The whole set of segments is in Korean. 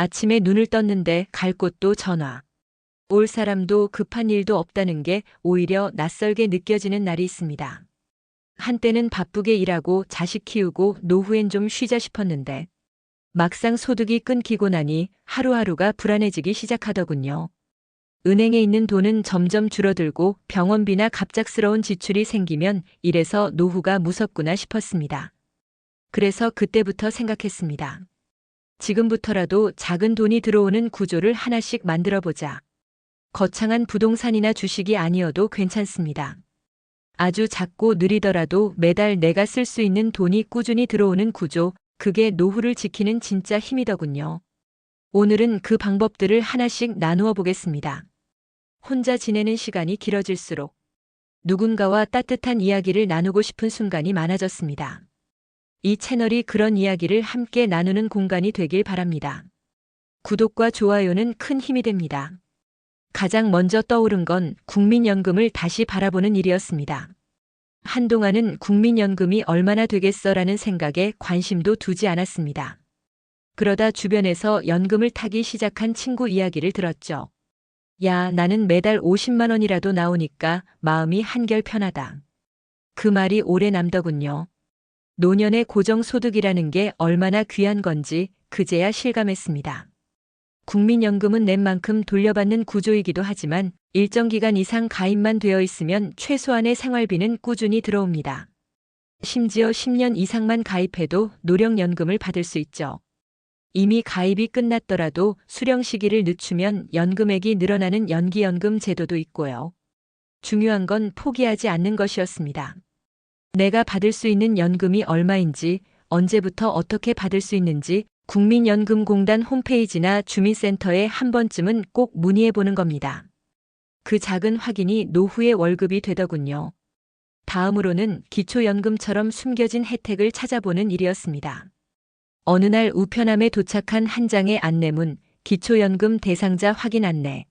아침에 눈을 떴는데 갈 곳도 전화. 올 사람도 급한 일도 없다는 게 오히려 낯설게 느껴지는 날이 있습니다. 한때는 바쁘게 일하고 자식 키우고 노후엔 좀 쉬자 싶었는데 막상 소득이 끊기고 나니 하루하루가 불안해지기 시작하더군요. 은행에 있는 돈은 점점 줄어들고 병원비나 갑작스러운 지출이 생기면 이래서 노후가 무섭구나 싶었습니다. 그래서 그때부터 생각했습니다. 지금부터라도 작은 돈이 들어오는 구조를 하나씩 만들어 보자. 거창한 부동산이나 주식이 아니어도 괜찮습니다. 아주 작고 느리더라도 매달 내가 쓸 수 있는 돈이 꾸준히 들어오는 구조, 그게 노후를 지키는 진짜 힘이더군요. 오늘은 그 방법들을 하나씩 나누어 보겠습니다. 혼자 지내는 시간이 길어질수록 누군가와 따뜻한 이야기를 나누고 싶은 순간이 많아졌습니다. 이 채널이 그런 이야기를 함께 나누는 공간이 되길 바랍니다. 구독과 좋아요는 큰 힘이 됩니다. 가장 먼저 떠오른 건 국민연금을 다시 바라보는 일이었습니다. 한동안은 국민연금이 얼마나 되겠어라는 생각에 관심도 두지 않았습니다. 그러다 주변에서 연금을 타기 시작한 친구 이야기를 들었죠. 야, 나는 매달 50만 원이라도 나오니까 마음이 한결 편하다. 그 말이 오래 남더군요. 노년의 고정소득이라는 게 얼마나 귀한 건지 그제야 실감했습니다. 국민연금은 낸 만큼 돌려받는 구조이기도 하지만 일정 기간 이상 가입만 되어 있으면 최소한의 생활비는 꾸준히 들어옵니다. 심지어 10년 이상만 가입해도 노령연금을 받을 수 있죠. 이미 가입이 끝났더라도 수령 시기를 늦추면 연금액이 늘어나는 연기연금 제도도 있고요. 중요한 건 포기하지 않는 것이었습니다. 내가 받을 수 있는 연금이 얼마인지, 언제부터 어떻게 받을 수 있는지 국민연금공단 홈페이지나 주민센터에 한 번쯤은 꼭 문의해 보는 겁니다. 그 작은 확인이 노후의 월급이 되더군요. 다음으로는 기초연금처럼 숨겨진 혜택을 찾아보는 일이었습니다. 어느 날 우편함에 도착한 한 장의 안내문, 기초연금 대상자 확인 안내.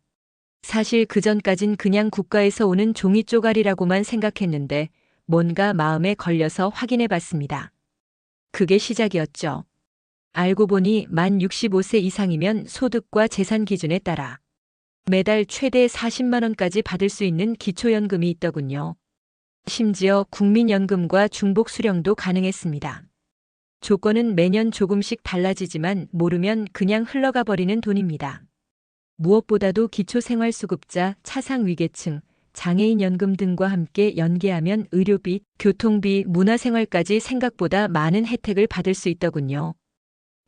사실 그전까진 그냥 국가에서 오는 종이 쪼가리라고만 생각했는데 뭔가 마음에 걸려서 확인해 봤습니다. 그게 시작이었죠. 알고 보니 만 65세 이상이면 소득과 재산 기준에 따라 매달 최대 40만 원까지 받을 수 있는 기초연금이 있더군요. 심지어 국민연금과 중복 수령도 가능했습니다. 조건은 매년 조금씩 달라지지만 모르면 그냥 흘러가 버리는 돈입니다. 무엇보다도 기초생활수급자, 차상위계층, 장애인연금 등과 함께 연계하면 의료비, 교통비, 문화생활까지 생각보다 많은 혜택을 받을 수 있더군요.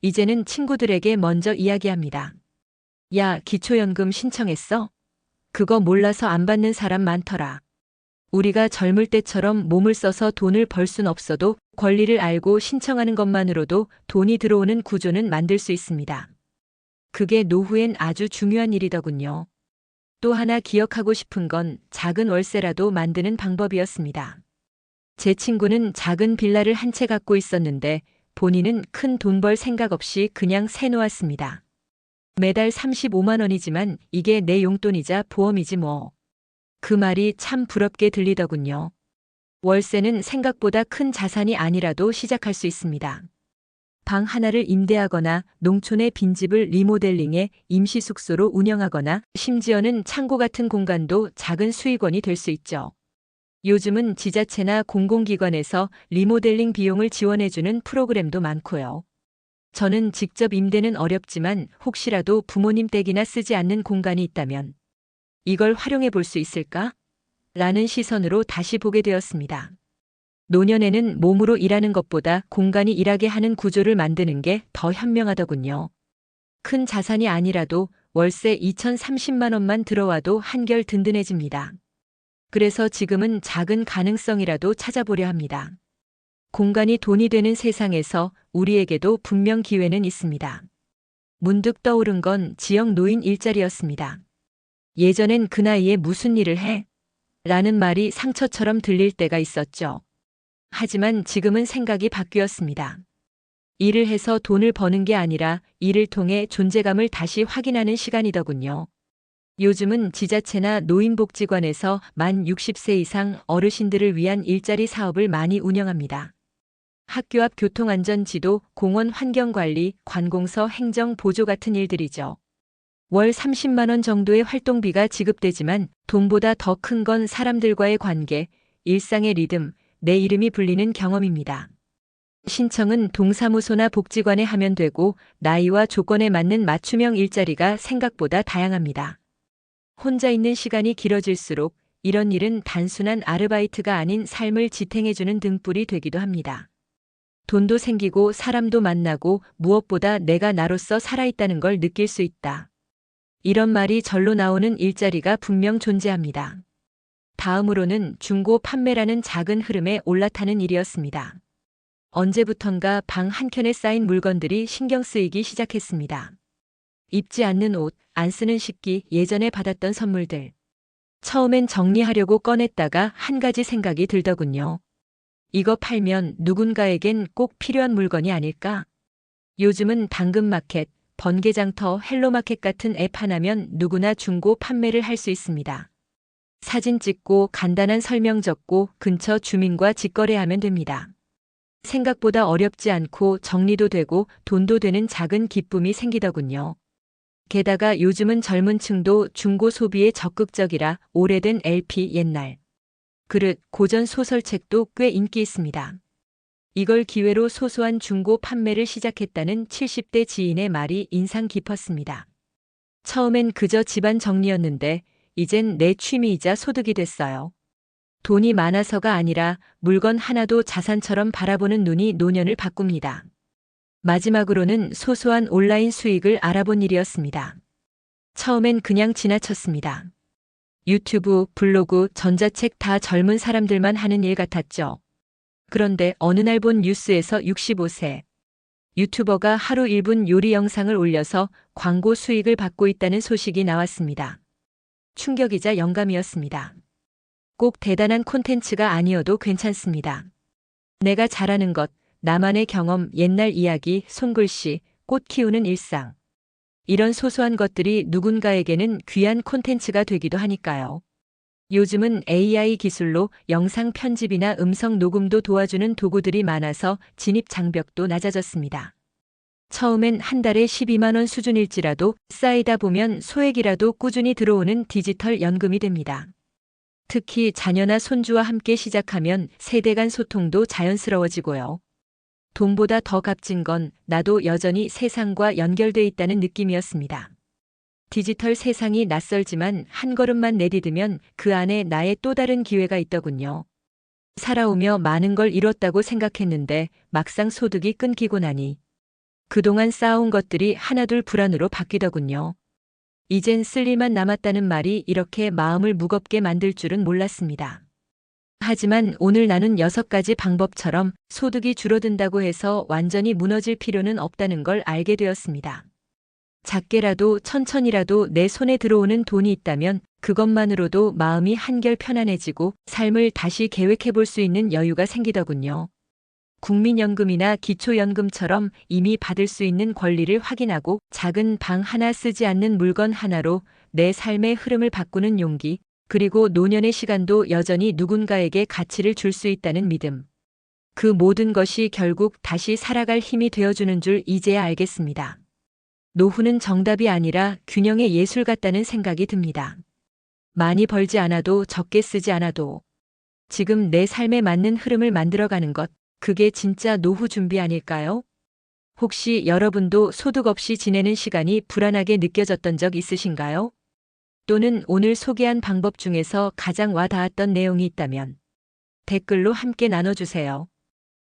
이제는 친구들에게 먼저 이야기합니다. 야, 기초연금 신청했어? 그거 몰라서 안 받는 사람 많더라. 우리가 젊을 때처럼 몸을 써서 돈을 벌 순 없어도 권리를 알고 신청하는 것만으로도 돈이 들어오는 구조는 만들 수 있습니다. 그게 노후엔 아주 중요한 일이더군요. 또 하나 기억하고 싶은 건 작은 월세라도 만드는 방법이었습니다. 제 친구는 작은 빌라를 한 채 갖고 있었는데 본인은 큰 돈 벌 생각 없이 그냥 세놓았습니다. 매달 35만 원이지만 이게 내 용돈이자 보험이지 뭐. 그 말이 참 부럽게 들리더군요. 월세는 생각보다 큰 자산이 아니라도 시작할 수 있습니다. 방 하나를 임대하거나 농촌의 빈집을 리모델링해 임시 숙소로 운영하거나 심지어는 창고 같은 공간도 작은 수익원이 될 수 있죠. 요즘은 지자체나 공공기관에서 리모델링 비용을 지원해주는 프로그램도 많고요. 저는 직접 임대는 어렵지만 혹시라도 부모님 댁이나 쓰지 않는 공간이 있다면 이걸 활용해 볼 수 있을까? 라는 시선으로 다시 보게 되었습니다. 노년에는 몸으로 일하는 것보다 공간이 일하게 하는 구조를 만드는 게 더 현명하더군요. 큰 자산이 아니라도 월세 2,030만 원만 들어와도 한결 든든해집니다. 그래서 지금은 작은 가능성이라도 찾아보려 합니다. 공간이 돈이 되는 세상에서 우리에게도 분명 기회는 있습니다. 문득 떠오른 건 지역 노인 일자리였습니다. 예전엔 그 나이에 무슨 일을 해? 라는 말이 상처처럼 들릴 때가 있었죠. 하지만 지금은 생각이 바뀌었습니다. 일을 해서 돈을 버는 게 아니라 일을 통해 존재감을 다시 확인하는 시간이더군요. 요즘은 지자체나 노인복지관에서 만 60세 이상 어르신들을 위한 일자리 사업을 많이 운영합니다. 학교 앞 교통안전지도, 공원 환경관리, 관공서 행정 보조 같은 일들이죠. 월 30만 원 정도의 활동비가 지급되지만 돈보다 더 큰 건 사람들과의 관계, 일상의 리듬, 내 이름이 불리는 경험입니다. 신청은 동사무소나 복지관에 하면 되고 나이와 조건에 맞는 맞춤형 일자리가 생각보다 다양합니다. 혼자 있는 시간이 길어질수록 이런 일은 단순한 아르바이트가 아닌 삶을 지탱해주는 등불이 되기도 합니다. 돈도 생기고 사람도 만나고 무엇보다 내가 나로서 살아있다는 걸 느낄 수 있다. 이런 말이 절로 나오는 일자리가 분명 존재합니다. 다음으로는 중고 판매라는 작은 흐름에 올라타는 일이었습니다. 언제부턴가 방 한켠에 쌓인 물건들이 신경 쓰이기 시작했습니다. 입지 않는 옷, 안 쓰는 식기, 예전에 받았던 선물들. 처음엔 정리하려고 꺼냈다가 한 가지 생각이 들더군요. 이거 팔면 누군가에겐 꼭 필요한 물건이 아닐까? 요즘은 당근마켓, 번개장터, 헬로마켓 같은 앱 하나면 누구나 중고 판매를 할 수 있습니다. 사진 찍고 간단한 설명 적고 근처 주민과 직거래하면 됩니다. 생각보다 어렵지 않고 정리도 되고 돈도 되는 작은 기쁨이 생기더군요. 게다가 요즘은 젊은 층도 중고 소비에 적극적이라 오래된 LP 옛날 그릇 고전 소설책도 꽤 인기 있습니다. 이걸 기회로 소소한 중고 판매를 시작했다는 70대 지인의 말이 인상 깊었습니다. 처음엔 그저 집안 정리였는데 이젠 내 취미이자 소득이 됐어요. 돈이 많아서가 아니라 물건 하나도 자산처럼 바라보는 눈이 노년을 바꿉니다. 마지막으로는 소소한 온라인 수익을 알아본 일이었습니다. 처음엔 그냥 지나쳤습니다. 유튜브, 블로그, 전자책 다 젊은 사람들만 하는 일 같았죠. 그런데 어느 날 본 뉴스에서 65세 유튜버가 하루 1분 요리 영상을 올려서 광고 수익을 받고 있다는 소식이 나왔습니다. 충격이자 영감이었습니다. 꼭 대단한 콘텐츠가 아니어도 괜찮습니다. 내가 잘하는 것, 나만의 경험, 옛날 이야기, 손글씨, 꽃 키우는 일상. 이런 소소한 것들이 누군가에게는 귀한 콘텐츠가 되기도 하니까요. 요즘은 AI 기술로 영상 편집이나 음성 녹음도 도와주는 도구들이 많아서 진입 장벽도 낮아졌습니다. 처음엔 한 달에 12만원 수준일지라도 쌓이다 보면 소액이라도 꾸준히 들어오는 디지털 연금이 됩니다. 특히 자녀나 손주와 함께 시작하면 세대 간 소통도 자연스러워지고요. 돈보다 더 값진 건 나도 여전히 세상과 연결돼 있다는 느낌이었습니다. 디지털 세상이 낯설지만 한 걸음만 내디디면 그 안에 나의 또 다른 기회가 있더군요. 살아오며 많은 걸 잃었다고 생각했는데 막상 소득이 끊기고 나니 그동안 쌓아온 것들이 하나둘 불안으로 바뀌더군요. 이젠 쓸 일만 남았다는 말이 이렇게 마음을 무겁게 만들 줄은 몰랐습니다. 하지만 오늘 나눈 여섯 가지 방법처럼 소득이 줄어든다고 해서 완전히 무너질 필요는 없다는 걸 알게 되었습니다. 작게라도 천천히라도 내 손에 들어오는 돈이 있다면 그것만으로도 마음이 한결 편안해지고 삶을 다시 계획해 볼 수 있는 여유가 생기더군요. 국민연금이나 기초연금처럼 이미 받을 수 있는 권리를 확인하고 작은 방 하나 쓰지 않는 물건 하나로 내 삶의 흐름을 바꾸는 용기, 그리고 노년의 시간도 여전히 누군가에게 가치를 줄 수 있다는 믿음. 그 모든 것이 결국 다시 살아갈 힘이 되어주는 줄 이제야 알겠습니다. 노후는 정답이 아니라 균형의 예술 같다는 생각이 듭니다. 많이 벌지 않아도 적게 쓰지 않아도 지금 내 삶에 맞는 흐름을 만들어가는 것, 그게 진짜 노후 준비 아닐까요? 혹시 여러분도 소득 없이 지내는 시간이 불안하게 느껴졌던 적 있으신가요? 또는 오늘 소개한 방법 중에서 가장 와 닿았던 내용이 있다면 댓글로 함께 나눠주세요.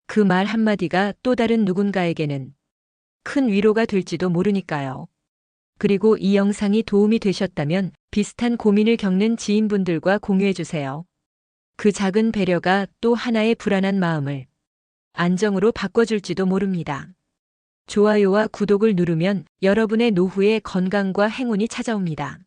그 말 한마디가 또 다른 누군가에게는 큰 위로가 될지도 모르니까요. 그리고 이 영상이 도움이 되셨다면 비슷한 고민을 겪는 지인분들과 공유해주세요. 그 작은 배려가 또 하나의 불안한 마음을 안정으로 바꿔줄지도 모릅니다. 좋아요와 구독을 누르면 여러분의 노후에 건강과 행운이 찾아옵니다.